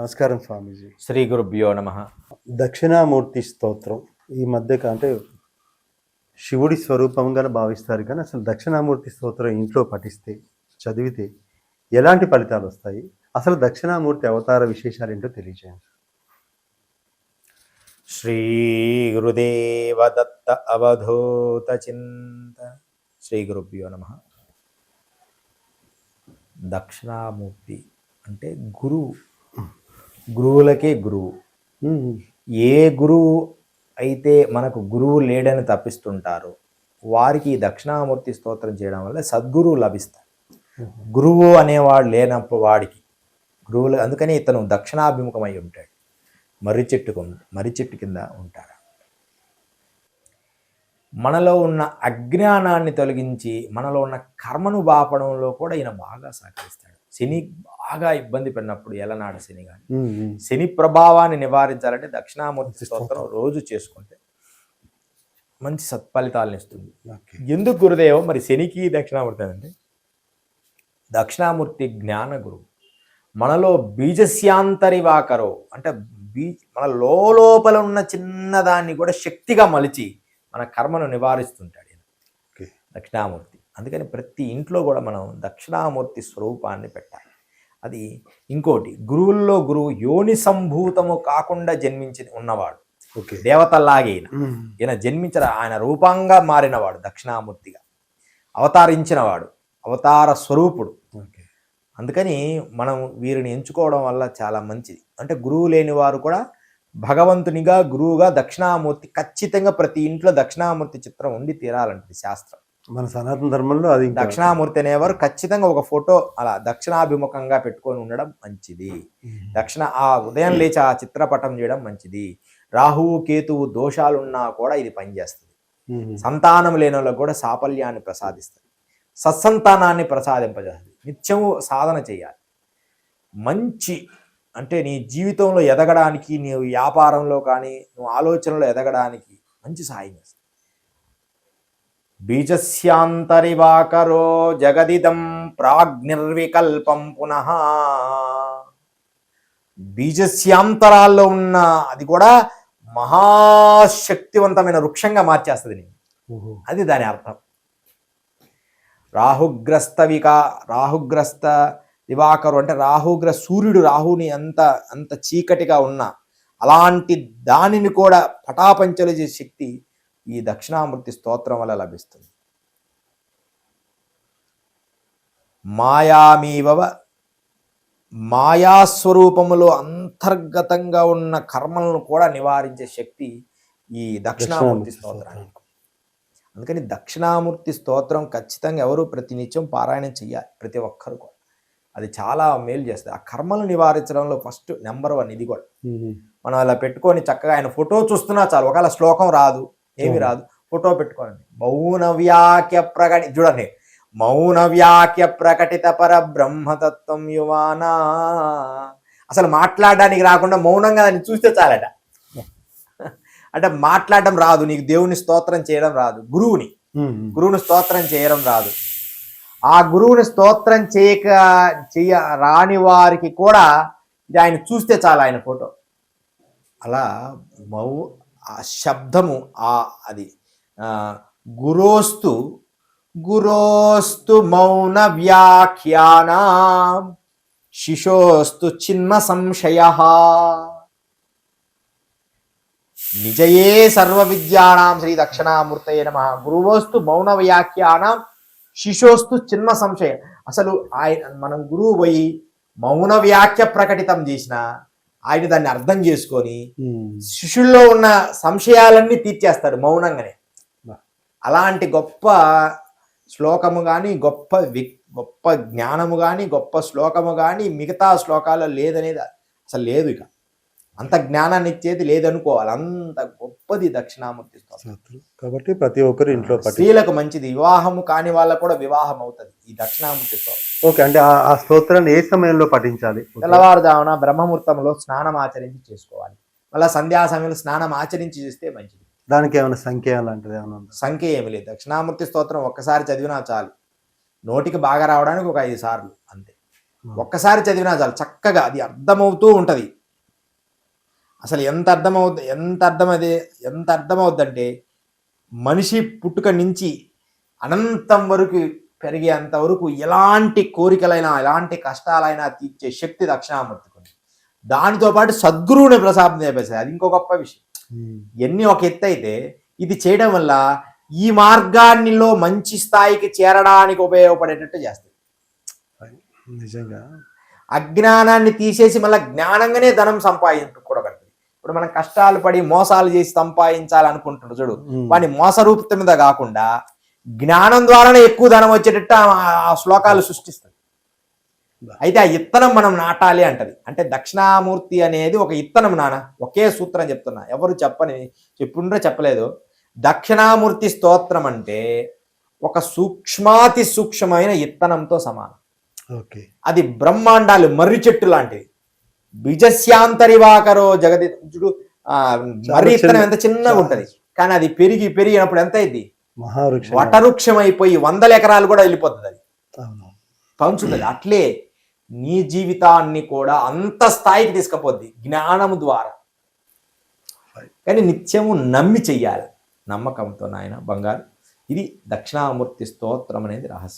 నమస్కారం స్వామీజీ. శ్రీ గురుభ్యో నమ. దక్షిణామూర్తి స్తోత్రం ఈ మధ్య అంటే శివుడి స్వరూపంగా భావిస్తారు కానీ అసలు దక్షిణామూర్తి స్తోత్రం ఇంట్లో పఠిస్తే చదివితే ఎలాంటి ఫలితాలు వస్తాయి? అసలు దక్షిణామూర్తి అవతార విశేషాలు ఏంటో తెలియజేయండి. శ్రీ గురుదేవ దత్త అవధూత చింత. శ్రీ గురుభ్యో నమ. దక్షిణామూర్తి అంటే గురువు. గురువులకే గురువు. ఏ గురువు అయితే మనకు గురువు లేడని తప్పిస్తుంటారో వారికి దక్షిణామూర్తి స్తోత్రం చేయడం వల్ల సద్గురువు లభిస్తారు గురువు అనేవాడు లేనప్పుడు వాడికి గురువులు అందుకని ఇతను దక్షిణాభిముఖమై ఉంటాడు. మర్రి చెట్టుకు మర్రి చెట్టు కింద ఉంటాడు. మనలో ఉన్న అజ్ఞానాన్ని తొలగించి మనలో ఉన్న కర్మను బాపడంలో కూడా ఈయన బాగా సహకరిస్తాడు. శని బాగా ఇబ్బంది పడినప్పుడు ఎలనాడ శని కానీ. శని ప్రభావాన్ని నివారించాలంటే దక్షిణామూర్తి స్తోత్రం రోజు చేసుకుంటే మంచి సత్ఫలితాలను ఇస్తుంది. ఎందుకు గురుదేవం? మరి శనికి దక్షిణామూర్తి అంటే దక్షిణామూర్తి జ్ఞాన గురువు మనలో బీజస్యాంతరి వాకరో అంటే బీ మన లోపల ఉన్న చిన్నదాన్ని కూడా శక్తిగా మలిచి మన కర్మను నివారిస్తుంటాడు దక్షిణామూర్తి. అందుకని ప్రతి ఇంట్లో కూడా మనం దక్షిణామూర్తి స్వరూపాన్ని పెట్టాలి. అది ఇంకోటి గురువుల్లో గురువు యోని సంభూతము కాకుండా జన్మించి ఉన్నవాడు. ఓకే. దేవతల్లాగే ఈయన. జన్మించిన ఆయన రూపంగా మారినవాడు దక్షిణామూర్తిగా. అవతారించినవాడు అవతార స్వరూపుడు. అందుకని మనం వీరిని ఎంచుకోవడం వల్ల చాలా మంచిది. అంటే గురువు లేని వారు కూడా భగవంతునిగా గురువుగా దక్షిణామూర్తి ఖచ్చితంగా ప్రతి ఇంట్లో దక్షిణామూర్తి చిత్రం ఉండి తీరాలంటది శాస్త్రం. మన సనాతన ధర్మంలో అది దక్షిణామూర్తి అనేవారు ఖచ్చితంగా ఒక ఫోటో అలా దక్షిణాభిముఖంగా పెట్టుకొని ఉండడం మంచిది. దక్షిణ ఆ ఉదయం లేచి ఆ చిత్రపటం చేయడం మంచిది. రాహువు కేతువు దోషాలున్నా కూడా ఇది పనిచేస్తుంది. సంతానం లేని వాళ్ళకు కూడా సాఫల్యాన్ని ప్రసాదిస్తుంది. సత్సంతానాన్ని ప్రసాదింపజేస్తుంది. నిత్యము సాధన చేయాలి. మంచి అంటే నీ జీవితంలో ఎదగడానికి నీ వ్యాపారంలో కానీ నువ్వు ఆలోచనలో ఎదగడానికి మంచి సహాయం చేస్తుంది. బీజస్యాంతరివాకరో జగదిదం ప్రాగ్నిర్వికల్పం పునః. బీజస్యాంతరాల్లో ఉన్న అది కూడా మహాశక్తివంతమైన వృక్షంగా మార్చేస్తుంది నేను. అది దాని అర్థం. రాహుగ్రస్త వికా రాహుగ్రస్త దివాకరు అంటే రాహుగ్ర సూర్యుడు రాహుని అంత అంత చీకటిగా ఉన్న అలాంటి దానిని కూడా పటాపంచలు చేసే శక్తి ఈ దక్షిణామూర్తి స్తోత్రం వల్ల లభిస్తుంది. మాయామీవ మాయాస్వరూపములో అంతర్గతంగా ఉన్న కర్మలను కూడా నివారించే శక్తి ఈ దక్షిణామూర్తి స్తోత్రానికి. అందుకని దక్షిణామూర్తి స్తోత్రం ఖచ్చితంగా ఎవరు ప్రతినిత్యం పారాయణం చేయాలి ప్రతి ఒక్కరు కూడా. అది చాలా మేలు చేస్తుంది. ఆ కర్మలు నివారించడంలో ఫస్ట్ నెంబర్ వన్ ఇది కూడా. మనం అలా పెట్టుకొని చక్కగా ఆయన ఫోటో చూస్తున్నా చాలు. ఒకవేళ శ్లోకం రాదు ఏమి రాదు. ఫోటో పెట్టుకోండి. మౌన వ్యాఖ్య ప్రకటి చూడండి. మౌన వ్యాఖ్య ప్రకటిత పర బ్రహ్మతత్వం యువానా. అసలు మాట్లాడడానికి రాకుండా మౌనంగా దాన్ని చూస్తే చాలట. అంటే మాట్లాడడం రాదు. నీకు దేవుని స్తోత్రం చేయడం రాదు. గురువుని. గురువుని స్తోత్రం చేయడం రాదు. ఆ గురువుని స్తోత్రం చేయక చెయ్య రాని వారికి కూడా ఇది ఆయన చూస్తే చాలు ఆయన ఫోటో. అలా మౌ శబ్దము ఆ అది గురోస్తు గురోస్తు మౌన వ్యాఖ్యాన శిశోస్తు చిన్న సంశయ. నిజయే సర్వ విద్యానాం శ్రీ దక్షిణామూర్తయ నమ. గురువోస్తు మౌన వ్యాఖ్యానం శిశోస్తు చిన్న సంశయం. అసలు ఆయన మనం గురువు పోయి మౌన వ్యాఖ్య ప్రకటితం చేసిన ఆయన దాన్ని అర్థం చేసుకొని. శిష్యుల్లో ఉన్న సంశయాలన్నీ తీర్చేస్తాడు మౌనంగానే. అలాంటి గొప్ప శ్లోకము కానీ గొప్ప వి గొప్ప జ్ఞానము కానీ గొప్ప శ్లోకము కానీ మిగతా శ్లోకాల్లో లేదనేది అసలు లేదు ఇక అంత జ్ఞానాన్ని ఇచ్చేది లేదనుకోవాలి అంత గొప్పది దక్షిణామూర్తి. కాబట్టి ప్రతి ఒక్కరు ఇంట్లో స్త్రీలకు మంచిది వివాహము కాని వాళ్ళకు కూడా వివాహం అవుతుంది ఈ దక్షిణామూర్తి స్తోత్రం ఓకే అంటే ఆ- స్తోత్రాన్ని ఏ సమయంలో పఠించాలి? తెల్లవారుజామున బ్రహ్మముహూర్తంలో స్నానం ఆచరించి చేసుకోవాలి. మళ్ళీ సంధ్యా సమయంలో స్నానం ఆచరించి చేస్తే మంచిది. దానికి ఏమైనా సంఖ్య లాంటిది ఏమైనా సంఖ్య ఏమి లేదు. దక్షిణామూర్తి స్తోత్రం ఒక్కసారి చదివినా చాలు. నోటికి బాగా రావడానికి ఒక ఐదు సార్లు అంతే. ఒక్కసారి చదివినా చాలు. చక్కగా అది అర్థమవుతూ ఉంటది. అసలు ఎంత అర్థమవుద్ది ఎంత అర్థమది ఎంత అర్థమవుద్దంటే మనిషి పుట్టుక నుంచి అనంతం వరకు పెరిగేంత వరకు ఎలాంటి కోరికలైనా ఎలాంటి కష్టాలైనా తీర్చే శక్తి దక్షిణామూర్తికి దానితో పాటు సద్గురువుని ప్రసాదం చేపేశారు. అది ఇంకో గొప్ప విషయం. ఇవన్నీ ఒక ఎత్తు అయితే ఇది చేయడం వల్ల ఈ మార్గాన్నిలో మంచి స్థాయికి చేరడానికి ఉపయోగపడేటట్టు చేస్తుంది నిజంగా. అజ్ఞానాన్ని తీసేసి మళ్ళీ జ్ఞానంగానే ధనం సంపాదించు కూడా పెడుతుంది ఇప్పుడు మనం కష్టాలు పడి మోసాలు చేసి సంపాదించాలనుకుంటున్నాడు చూడు. వాని మోసరూపత మీద కాకుండా జ్ఞానం ద్వారానే ఎక్కువ ధనం వచ్చేటట్టు ఆ- శ్లోకాలు సృష్టిస్తుంది అయితే ఆ ఇత్తనం మనం నాటాలి అంటది. అంటే దక్షిణామూర్తి అనేది ఒక ఇత్తనం నాన్న ఒకే సూత్రం చెప్తున్నా. ఎవరు చెప్పని చెప్పుండ్రో చెప్పలేదు. దక్షిణామూర్తి స్తోత్రం అంటే ఒక సూక్ష్మాతి సూక్ష్మమైన ఇత్తనంతో సమానం. ఓకే. అది బ్రహ్మాండాలు మర్రి చెట్టు లాంటిది బిజస్యాంతరివాకరో ఆ, మర్రి ఇత్తనం ఎంత చిన్నగా ఉంటది. కానీ అది పెరిగి పెరిగినప్పుడు ఎంత అయింది? మహావృక్షం. వటవృక్షం అయిపోయి వందల ఎకరాలు కూడా వెళ్ళిపోతుంది అది. పంచుతుంది అట్లే నీ జీవితాన్ని కూడా అంత స్థాయికి తీసుకుపోద్ది జ్ఞానము ద్వారా. కానీ నిత్యము నమ్మి చెయ్యాలి. నమ్మకంతో నాయన బంగారు ఇది దక్షిణామూర్తి స్తోత్రం అనేది రహస్యం.